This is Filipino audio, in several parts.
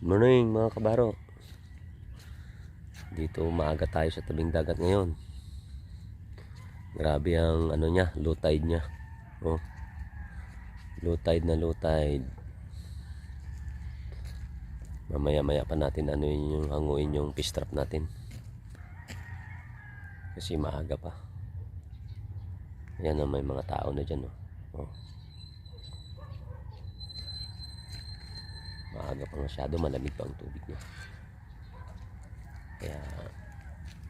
Morning mga kabaro. Dito maaga tayo sa tabing dagat ngayon. Grabe ang ano niya, low tide niya. Oh. Low tide na low tide. Mamaya-maya pa natin ano yun yung hanguin yung fish trap natin. Kasi maaga pa. Yan na may mga tao na dyan. Oh. Oh. Maaga pa masyado, malamig pa ang tubig niya. Kaya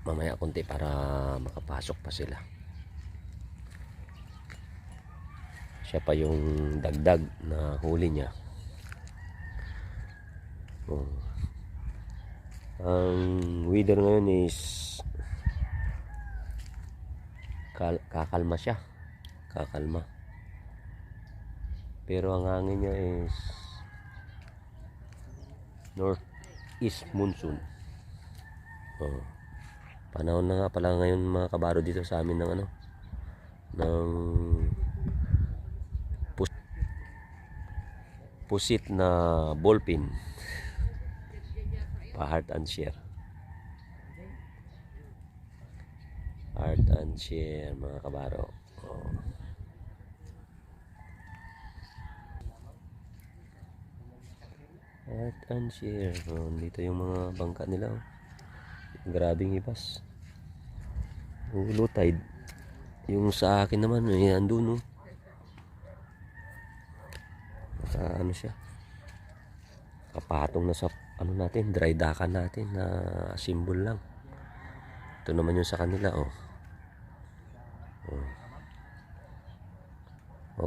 mamaya konti para makapasok pa sila. Siya pa yung dagdag na huli niya. Oh. Ang weather ngayon is kal- kakalma siya. Kakalma. Pero ang hangin niya is northeast monsoon. Oh. Panahon na nga pala ngayon mga kabaro dito sa amin ng ano ng pus pusit na ballpin. Pa heart and share. Heart and share mga kabaro. Oh. Heart and share. Oh, dito yung mga bangka nila. Oh. Grabing ibas. Oh, low tide. Yung sa akin naman, eh, andun oh. Naka ano siya. Kapatong na sa ano natin, dry dakan natin na symbol lang. Ito naman yung sa kanila oh. oh.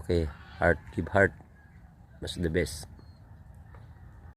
Okay, heart, give heart. Mas the best.